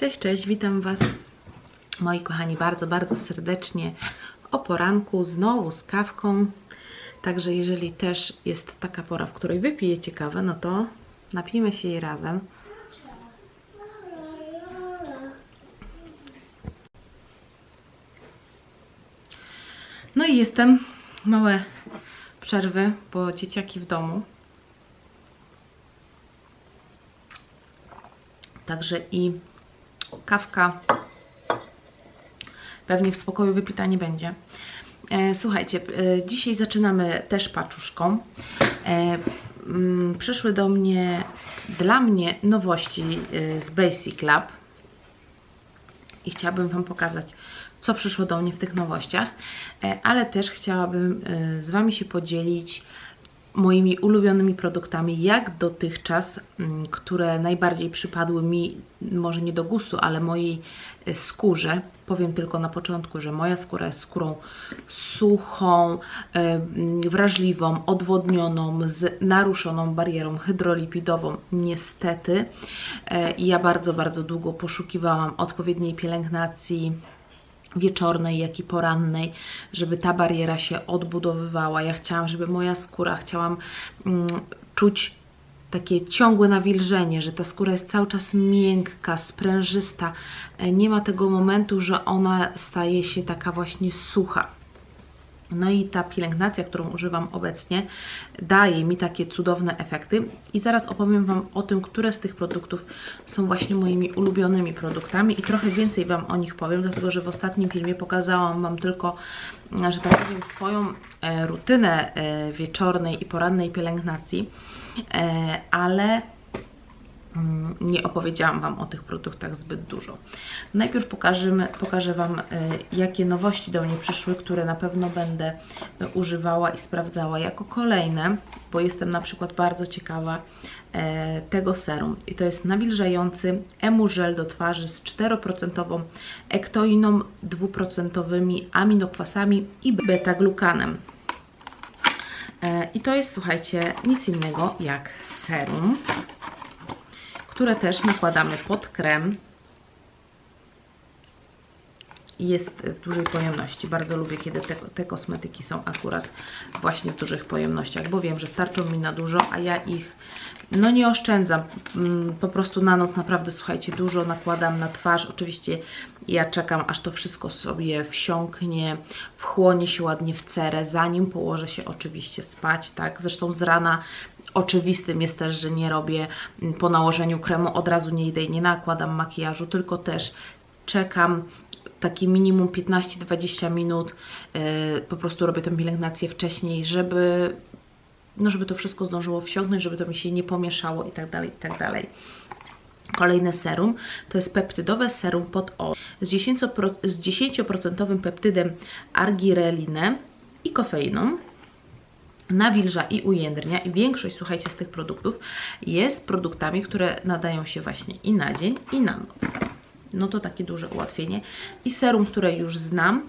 Cześć, cześć, witam Was, moi kochani, bardzo, bardzo serdecznie o poranku, znowu z kawką. Także jeżeli też jest taka pora, w której wypijecie kawę, no to napijmy się jej razem. No i jestem, małe przerwy, bo dzieciaki w domu. Także i kawka pewnie w spokoju wypita nie będzie. E, słuchajcie, e, dzisiaj zaczynamy też paczuszką. E, mm, przyszły do mnie, dla mnie nowości z Basic Lab i chciałabym Wam pokazać, co przyszło do mnie w tych nowościach, ale też chciałabym z Wami się podzielić moimi ulubionymi produktami, jak dotychczas, mm, które najbardziej przypadły mi, może nie do gustu, ale mojej e, skórze. Powiem tylko na początku, że moja skóra jest skórą suchą, e, mm, wrażliwą, odwodnioną, z naruszoną barierą hydrolipidową. Niestety, E, ja bardzo, bardzo długo poszukiwałam odpowiedniej pielęgnacji wieczornej, jak i porannej, żeby ta bariera się odbudowywała. Ja chciałam, żeby moja skóra, chciałam mm, czuć takie ciągłe nawilżenie, że ta skóra jest cały czas miękka, sprężysta. E, Nie ma tego momentu, że ona staje się taka właśnie sucha. No i ta pielęgnacja, którą używam obecnie, daje mi takie cudowne efekty. I zaraz opowiem Wam o tym, które z tych produktów są właśnie moimi ulubionymi produktami i trochę więcej Wam o nich powiem, dlatego że w ostatnim filmie pokazałam Wam tylko, że tak powiem, swoją e, rutynę e, wieczornej i porannej pielęgnacji, e, ale nie opowiedziałam Wam o tych produktach zbyt dużo. Najpierw pokażemy, pokażę Wam, y, jakie nowości do mnie przyszły, które na pewno będę y, używała i sprawdzała jako kolejne, bo jestem na przykład bardzo ciekawa e, tego serum. I to jest nawilżający emu do twarzy z 4% ektoiną, 2% aminokwasami i beta-glukanem. E, I to jest, słuchajcie, nic innego jak serum które też nakładamy pod krem. I Jest w dużej pojemności. Bardzo lubię, kiedy te, te kosmetyki są akurat właśnie w dużych pojemnościach, bo wiem, że starczą mi na dużo, a ja ich no nie oszczędzam. Mm, Po prostu na noc naprawdę, słuchajcie, dużo nakładam na twarz. Oczywiście ja czekam, aż to wszystko sobie wsiąknie, wchłonie się ładnie w cerę, zanim położę się oczywiście spać, tak? Zresztą z rana Oczywistym jest też, że nie robię mm, po nałożeniu kremu, od razu nie idę i nie nakładam makijażu, tylko też czekam takie minimum 15-20 minut, yy, po prostu robię tę pielęgnację wcześniej, żeby, no żeby to wszystko zdążyło wsiąknąć, żeby to mi się nie pomieszało i tak dalej, i tak dalej. Kolejne serum to jest peptydowe serum pod O z 10%, z 10% peptydem argirelinę i kofeiną nawilża i ujędrnia i większość, słuchajcie, z tych produktów jest produktami, które nadają się właśnie i na dzień, i na noc. No to takie duże ułatwienie. I serum, które już znam,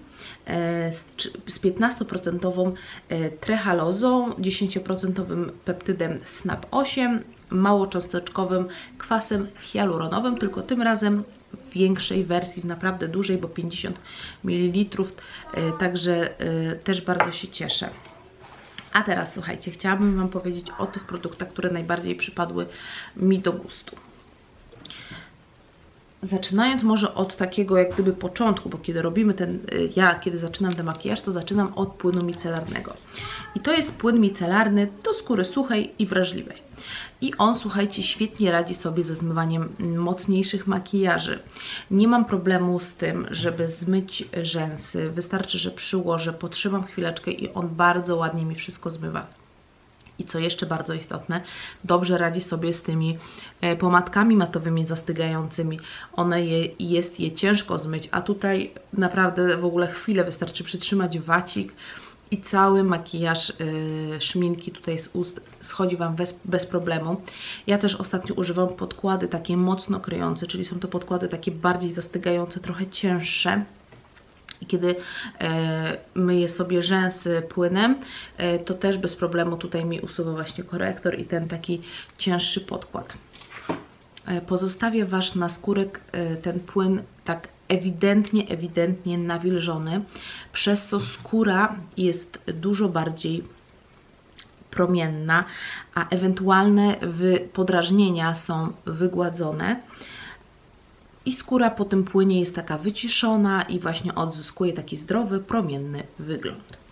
e, z trzy- z 15% e, trehalozą, 10% peptydem SNAP8, małocząsteczkowym kwasem hialuronowym, tylko tym razem w większej wersji, w naprawdę dużej, bo 50 ml, e, także e, też bardzo się cieszę. A teraz słuchajcie, chciałabym Wam powiedzieć o tych produktach, które najbardziej przypadły mi do gustu. Zaczynając może od takiego jak gdyby początku, bo kiedy robimy ten, y, ja kiedy zaczynam ten makijaż, to zaczynam od płynu micelarnego. I to jest płyn micelarny do skóry suchej i wrażliwej. I on, słuchajcie, świetnie radzi sobie ze zmywaniem mocniejszych makijaży. Nie mam problemu z tym, żeby zmyć rzęsy. Wystarczy, że przyłożę, potrzymam chwileczkę i on bardzo ładnie mi wszystko zmywa. I co jeszcze bardzo istotne, dobrze radzi sobie z tymi e, pomadkami matowymi zastygającymi. One je, jest je ciężko zmyć, a tutaj naprawdę w ogóle chwilę wystarczy przytrzymać wacik i cały makijaż y, szminki tutaj z ust schodzi Wam bez, bez problemu. Ja też ostatnio używam podkłady takie mocno kryjące, czyli są to podkłady takie bardziej zastygające, trochę cięższe. I kiedy e, myję sobie rzęsy płynem, e, to też bez problemu tutaj mi usuwa właśnie korektor i ten taki cięższy podkład. e, pozostawia Wasz naskórek ten płyn tak ewidentnie, ewidentnie nawilżony, przez co skóra jest dużo bardziej promienna, a ewentualne podrażnienia są wygładzone i skóra po tym płynie jest taka wyciszona i właśnie odzyskuje taki zdrowy, promienny wygląd.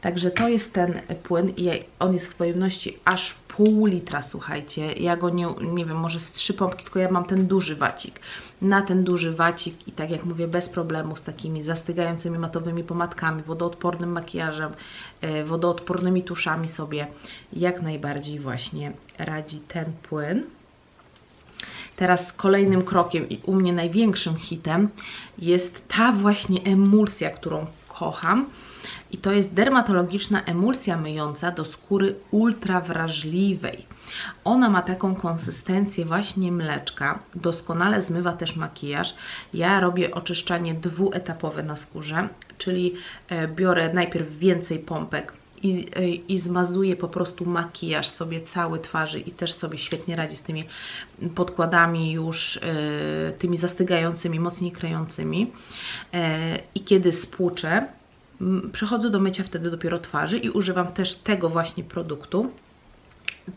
Także to jest ten płyn i on jest w pojemności aż pół litra, słuchajcie. Ja go nie, nie wiem, może z trzy pompki, tylko ja mam ten duży wacik. Na ten duży wacik i tak jak mówię, bez problemu z takimi zastygającymi matowymi pomadkami, wodoodpornym makijażem, e, wodoodpornymi tuszami sobie jak najbardziej właśnie radzi ten płyn. Teraz kolejnym krokiem i u mnie największym hitem jest ta właśnie emulsja, którą kocham. I to jest dermatologiczna emulsja myjąca do skóry ultrawrażliwej. Ona ma taką konsystencję właśnie mleczka, doskonale zmywa też makijaż. Ja robię oczyszczanie dwuetapowe na skórze, czyli e, biorę najpierw więcej pompek i, i zmazuję po prostu makijaż sobie cały twarzy i też sobie świetnie radzi z tymi podkładami już e, tymi zastygającymi, mocniej kryjącymi. E, I kiedy spłuczę, przechodzę do mycia wtedy dopiero twarzy i używam też tego właśnie produktu.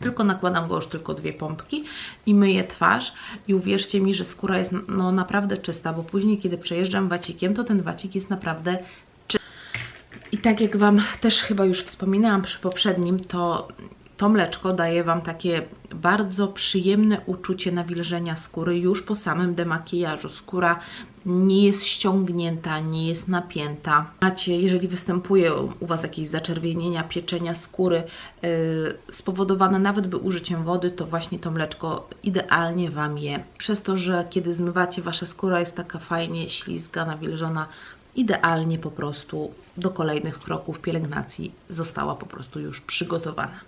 Tylko nakładam go już tylko dwie pompki i myję twarz i uwierzcie mi, że skóra jest no, naprawdę czysta, bo później kiedy przejeżdżam wacikiem, to ten wacik jest naprawdę i tak jak Wam też chyba już wspominałam przy poprzednim, to to mleczko daje Wam takie bardzo przyjemne uczucie nawilżenia skóry już po samym demakijażu. Skóra nie jest ściągnięta, nie jest napięta. Macie, jeżeli występuje u Was jakieś zaczerwienienia, pieczenia skóry yy, spowodowane nawet by użyciem wody, to właśnie to mleczko idealnie Wam je. Przez to, że kiedy zmywacie, Wasza skóra jest taka fajnie ślizga, nawilżona, idealnie po prostu do kolejnych kroków pielęgnacji została po prostu już przygotowana.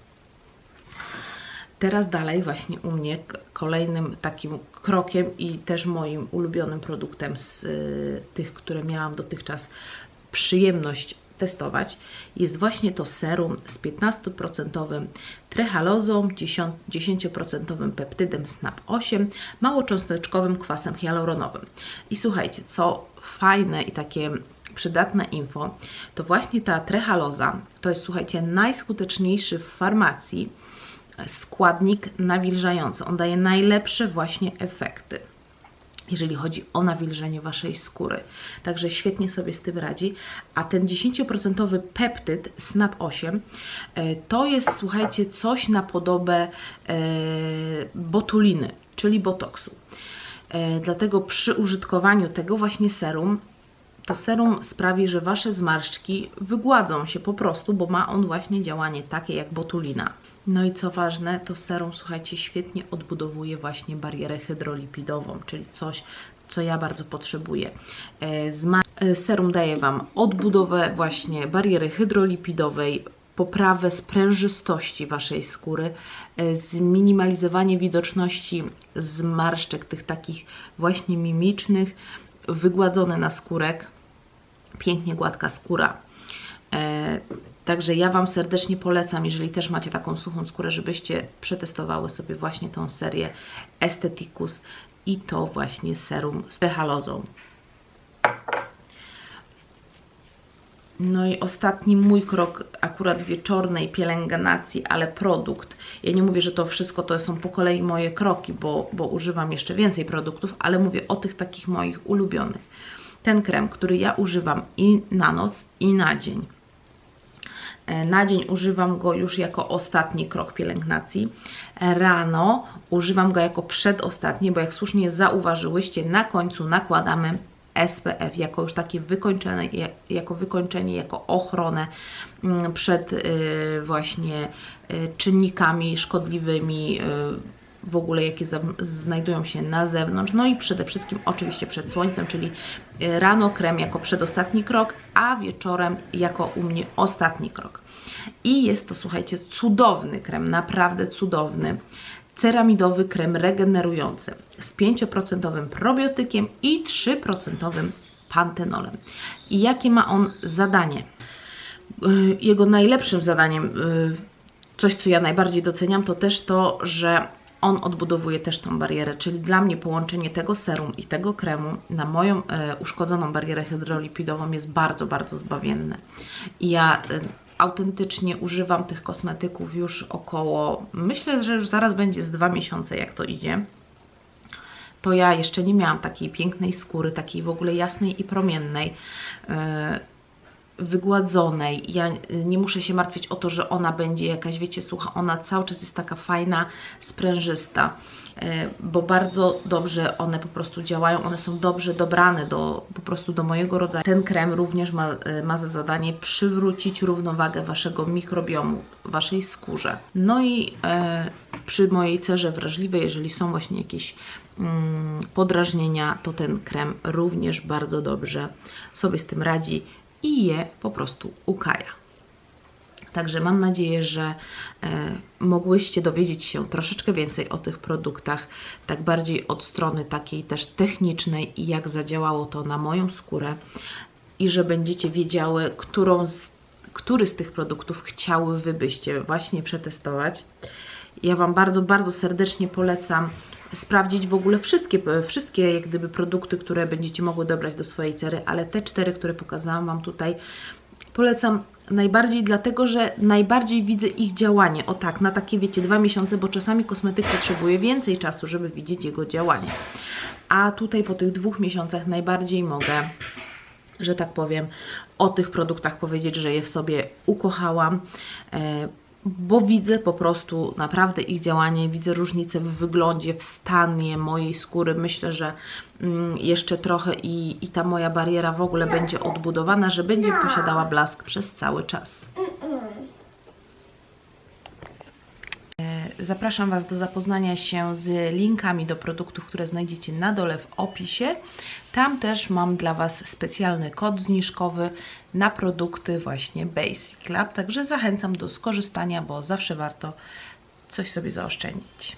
Teraz dalej właśnie u mnie kolejnym takim krokiem i też moim ulubionym produktem z y, tych, które miałam dotychczas przyjemność testować jest właśnie to serum z 15% trehalozą, 10%, 10% peptydem SNAP8, małocząsteczkowym kwasem hialuronowym. I słuchajcie, co fajne i takie przydatne info, to właśnie ta trehaloza to jest, słuchajcie, najskuteczniejszy w farmacji składnik nawilżający. On daje najlepsze właśnie efekty, jeżeli chodzi o nawilżenie Waszej skóry. Także świetnie sobie z tym radzi. A ten 10% peptyd SNAP8 e, to jest, słuchajcie, coś na podobę e, botuliny, czyli botoksu. E, Dlatego przy użytkowaniu tego właśnie serum to serum sprawi, że Wasze zmarszczki wygładzą się po prostu, bo ma on właśnie działanie takie jak botulina. No i co ważne, to serum, słuchajcie, świetnie odbudowuje właśnie barierę hydrolipidową, czyli coś, co ja bardzo potrzebuję. E, e, serum daje Wam odbudowę właśnie bariery hydrolipidowej, poprawę sprężystości Waszej skóry, e, zminimalizowanie widoczności zmarszczek, tych takich właśnie mimicznych, wygładzony na skórek, pięknie gładka skóra. E, Także ja Wam serdecznie polecam, jeżeli też macie taką suchą skórę, żebyście przetestowały sobie właśnie tą serię Esteticus i to właśnie serum z tehalozą. No i ostatni mój krok akurat wieczornej pielęgnacji, ale produkt. Ja nie mówię, że to wszystko to są po kolei moje kroki, bo, bo używam jeszcze więcej produktów, ale mówię o tych takich moich ulubionych. Ten krem, który ja używam i na noc, i na dzień. E, Na dzień używam go już jako ostatni krok pielęgnacji. Rano używam go jako przedostatni, bo jak słusznie zauważyłyście, na końcu nakładamy SPF jako już takie wykończenie, jako wykończenie, jako ochronę mm, przed y, właśnie y, czynnikami szkodliwymi, y, w ogóle jakie znajdują się na zewnątrz, no i przede wszystkim oczywiście przed słońcem, czyli rano krem jako przedostatni krok, a wieczorem jako u mnie ostatni krok. I jest to, słuchajcie, cudowny krem, naprawdę cudowny. Ceramidowy krem regenerujący z 5% probiotykiem i 3% pantenolem. I jakie ma on zadanie? Y, Jego najlepszym zadaniem, y, coś co ja najbardziej doceniam, to też to, że on odbudowuje też tą barierę, czyli dla mnie połączenie tego serum i tego kremu na moją e, uszkodzoną barierę hydrolipidową jest bardzo, bardzo zbawienne. I ja autentycznie używam tych kosmetyków już około, myślę, że już zaraz będzie z dwa miesiące, jak to idzie. To ja jeszcze nie miałam takiej pięknej skóry, takiej w ogóle jasnej i promiennej, e, wygładzonej. Ja nie muszę się martwić o to, że ona będzie jakaś, wiecie, słucha, ona cały czas jest taka fajna, sprężysta, e, bo bardzo dobrze one po prostu działają, one są dobrze dobrane do, po prostu do mojego rodzaju. Ten krem również ma, e, ma za zadanie przywrócić równowagę Waszego mikrobiomu, Waszej skórze. No i e, przy mojej cerze wrażliwej, jeżeli są właśnie jakieś mm, podrażnienia, to ten krem również bardzo dobrze sobie z tym radzi i je po prostu ukaja. Także mam nadzieję, że e, mogłyście dowiedzieć się troszeczkę więcej o tych produktach, tak bardziej od strony takiej też technicznej i jak zadziałało to na moją skórę i że będziecie wiedziały, którą z, który z tych produktów chciały Wy byście właśnie przetestować. Ja Wam bardzo, bardzo serdecznie polecam sprawdzić w ogóle wszystkie, wszystkie jak gdyby produkty, które będziecie mogły dobrać do swojej cery, ale te cztery, które pokazałam Wam tutaj, polecam najbardziej dlatego, że najbardziej widzę ich działanie. O tak, na takie wiecie, dwa miesiące, bo czasami kosmetyk potrzebuje więcej czasu, żeby widzieć jego działanie. A tutaj po tych dwóch miesiącach najbardziej mogę że tak powiem, o tych produktach powiedzieć, że je w sobie ukochałam. Bo widzę po prostu naprawdę ich działanie, widzę różnicę w wyglądzie, w stanie mojej skóry. Myślę, że mm, jeszcze trochę i, i ta moja bariera w ogóle będzie odbudowana, że będzie posiadała blask przez cały czas. Zapraszam Was do zapoznania się z linkami do produktów, które znajdziecie na dole w opisie. Tam też mam dla Was specjalny kod zniżkowy na produkty właśnie Basic Lab, także zachęcam do skorzystania, bo zawsze warto coś sobie zaoszczędzić.